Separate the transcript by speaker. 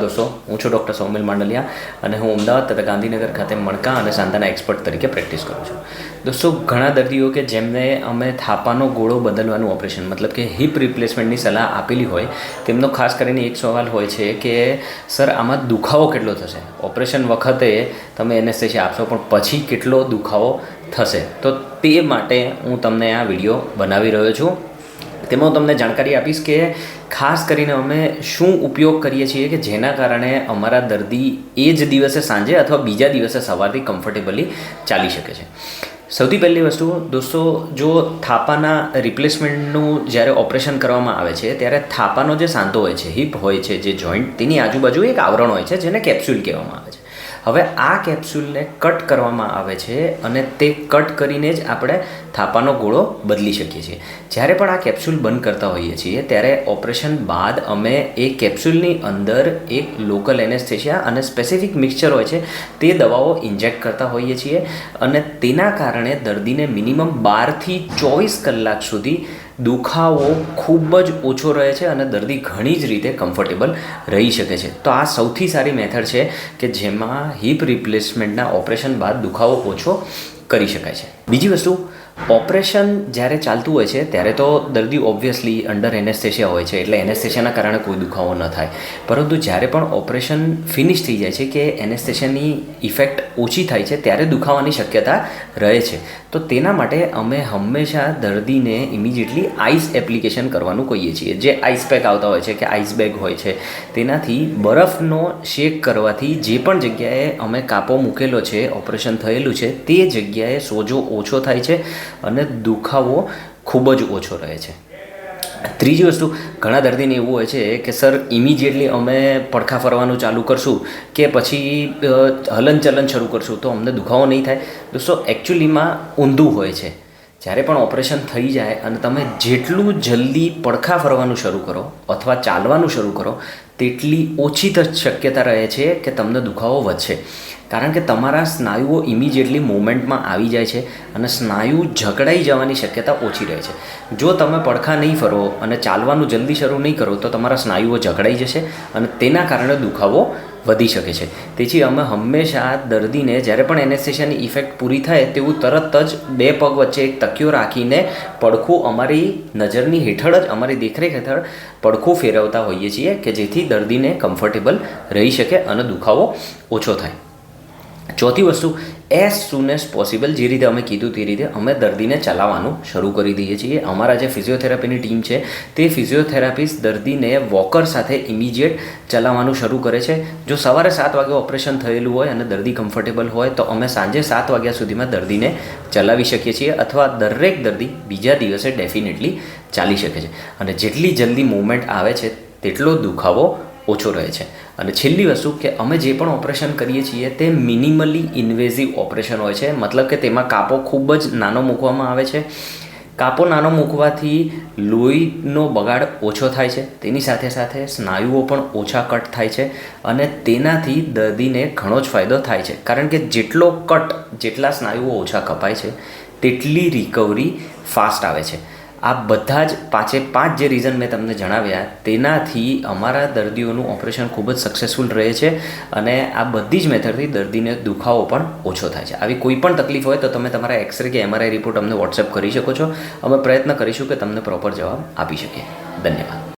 Speaker 1: દોસ્તો, હું છું ડૉક્ટર સૌમિલ માંડલિયા અને હું અમદાવાદ તથા ગાંધીનગર ખાતે મણકા અને સાંધાના એક્સપર્ટ તરીકે પ્રેક્ટિસ કરું છું. દોસ્તો, ઘણા દર્દીઓ કે જેમને અમે થાપાનો ગોળો બદલવાનું ઓપરેશન મતલબ કે હિપ રિપ્લેસમેન્ટની સલાહ આપેલી હોય, તેમનો ખાસ કરીને એક સવાલ હોય છે કે, સર, આમાં દુખાવો કેટલો થશે? ઓપરેશન વખતે તમે એનેસ્થેશિયા આપશો, પણ પછી કેટલો દુખાવો થશે? તો તે માટે હું તમને આ વીડિયો બનાવી રહ્યો છું. તેમાં હું તમને જાણકારી આપીશ કે ખાસ કરીને અમે શું ઉપયોગ કરીએ છીએ કે જેના કારણે અમારા દર્દી એ જ દિવસે સાંજે અથવા બીજા દિવસે સવારથી કમ્ફર્ટેબલી ચાલી શકે છે. સૌથી પહેલી વસ્તુ, દોસ્તો, જો થાપાના રિપ્લેસમેન્ટનું જ્યારે ઓપરેશન કરવામાં આવે છે, ત્યારે થાપાનો જે સાંધો હોય છે હિપ હોય છે, જે જોઈન્ટ તેની આજુબાજુ એક આવરણ હોય છે, જેને કેપ્સ્યુલ કહેવામાં આવે છે. હવે આ કેપ્સ્યુલને કટ કરવામાં આવે છે અને તે કટ કરીને જ આપણે થાપાનો ગોળો બદલી શકીએ છીએ. જ્યારે પણ આ કેપ્સ્યુલ બંધ કરતા હોઈએ છીએ, ત્યારે ઓપરેશન બાદ અમે એ કેપ્સ્યુલની અંદર એક લોકલ એનેસ્થેશિયા અને સ્પેસિફિક મિક્સચર હોય છે, તે દવાઓ ઇન્જેક્ટ કરતા હોઈએ છીએ અને તેના કારણે દર્દીને મિનિમમ બારથી ચોવીસ કલાક સુધી દુખાવો ખૂબ જ ઓછો રહે છે અને દર્દી ઘણી જ રીતે કમ્ફર્ટેબલ રહી શકે છે. તો આ સૌથી સારી મેથડ છે કે જેમાં હિપ રિપ્લેસમેન્ટના ઓપરેશન બાદ દુખાવો ઓછો કરી શકાય છે. બીજી વસ્તુ, ઓપરેશન જ્યારે ચાલતું હોય છે, ત્યારે તો દર્દી ઓબ્વિયસલી અંડર એનેસ્થેશિયા હોય છે, એટલે એનેસ્થેશિયાના કારણે કોઈ દુખાવો ન થાય. પરંતુ જ્યારે પણ ઓપરેશન ફિનિશ થઈ જાય છે કે એનેસ્થેશિયાની ઇફેક્ટ ઓછી થાય છે, ત્યારે દુખાવાની શક્યતા રહે છે. તો તેના માટે અમે હંમેશા દર્દીને ઇમિજિએટલી આઈસ એપ્લિકેશન કરવાનું કહીએ છીએ. જે આઈસ પેક આવતા હોય છે કે આઈસ બેગ હોય છે, તેનાથી બરફનો શેક કરવાથી જે પણ જગ્યાએ અમે કાપો મૂકેલો છે ઓપરેશન થયેલું છે, તે જગ્યાએ સોજો ઓછો થાય છે અને દુખાવો ખૂબ જ ઓછો રહે છે. ત્રીજી વસ્તુ, ઘણા દર્દીને એવું હોય છે કે, સર ઇમિડિયેટલી અમે પડખા ફરવાનું ચાલુ કરશું કે પછી હલનચલન શરૂ કરશું, તો અમને દુખાવો નહીં થાય. દોસ્તો એકચ્યુઅલીમાં ઊંધું હોય છે. જ્યારે પણ ઓપરેશન થઈ જાય અને તમે જેટલું જલ્દી પડખા ફરવાનું શરૂ કરો અથવા ચાલવાનું શરૂ કરો તેટલી ઓછી જ શક્યતા રહે છે કે તમને દુખાવો વધશે. કારણ કે તમારા સ્નાયુઓ ઇમિડિયેટલી મૂવમેન્ટમાં આવી જાય છે અને સ્નાયુ જકડાઈ જવાની શક્યતા ઓછી રહે છે. જો તમે પડખા નહીં ફરો અને ચાલવાનું જલ્દી શરૂ નહીં કરો તો તમારા સ્નાયુઓ જકડાઈ જશે અને તેના કારણે દુખાવો વધી શકે છે. તેથી અમે હંમેશા દર્દીને જ્યારે પણ એનેસ્થેશિયાની ઇફેક્ટ પૂરી થાય તેવું તરત જ બે પગ વચ્ચે એક તકિયો રાખીને પડખું અમારી નજરની હેઠળ જ, અમારી દેખરેખ હેઠળ પડખું ફેરવતા હોઈએ છીએ કે જેથી દર્દીને કમ્ફર્ટેબલ રહી શકે અને દુખાવો ઓછો થાય. ચોથી વસ્તુ એઝ સૂન એઝ પોસિબલ જે રીતે અમે કીધું તે રીતે અમે દર્દીને ચલાવવાનું શરૂ કરી દઈએ છીએ. અમારા જે ફિઝિયોથેરાપીની ટીમ છે, તે ફિઝિયોથેરાપિસ્ટ દર્દીને વોકર સાથે ઇમિડિયેટ ચલાવવાનું શરૂ કરે છે. જો સવારે સાત વાગે ઓપરેશન થયેલું હોય અને દર્દી કમ્ફર્ટેબલ હોય, તો અમે સાંજે સાત વાગ્યા સુધીમાં દર્દીને ચલાવી શકીએ છીએ અથવા દરેક દર્દી બીજા દિવસે ડેફિનેટલી ચાલી શકે છે. અને જેટલી જલ્દી મૂવમેન્ટ આવે છે તેટલો દુખાવો ઓછો રહે છે. અને છેલ્લી વસ્તુ કે અમે જે પણ ઓપરેશન કરીએ છીએ તે મિનિમલી ઇન્વેઝિવ ઓપરેશન હોય છે. મતલબ કે તેમાં કાપો ખૂબ જ નાનો મૂકવામાં આવે છે. કાપો નાનો મૂકવાથી લોહીનો બગાડ ઓછો થાય છે. તેની સાથે સાથે સ્નાયુઓ પણ ઓછા કટ થાય છે અને તેનાથી દર્દીને ઘણો જ ફાયદો થાય છે. કારણ કે જેટલો કટ જેટલા સ્નાયુઓ ઓછા કપાય છે, તેટલી રિકવરી ફાસ્ટ આવે છે. આ બધા જ પાંચે પાંચ જે રીઝન મેં તમને જણાવ્યા, તેનાથી અમારા દર્દીઓનું ઓપરેશન ખૂબ જ સક્સેસફુલ રહે છે અને આ બધી જ મેથડથી દર્દીને દુખાવો પણ ઓછો થાય છે. આવી કોઈ પણ તકલીફ હોય તો તમે તમારા એક્સરે કે એમઆરઆઈ રિપોર્ટ અમને વોટ્સએપ કરી શકો છો. અમે પ્રયત્ન કરીશું કે તમને પ્રોપર જવાબ આપી શકીએ. ધન્યવાદ.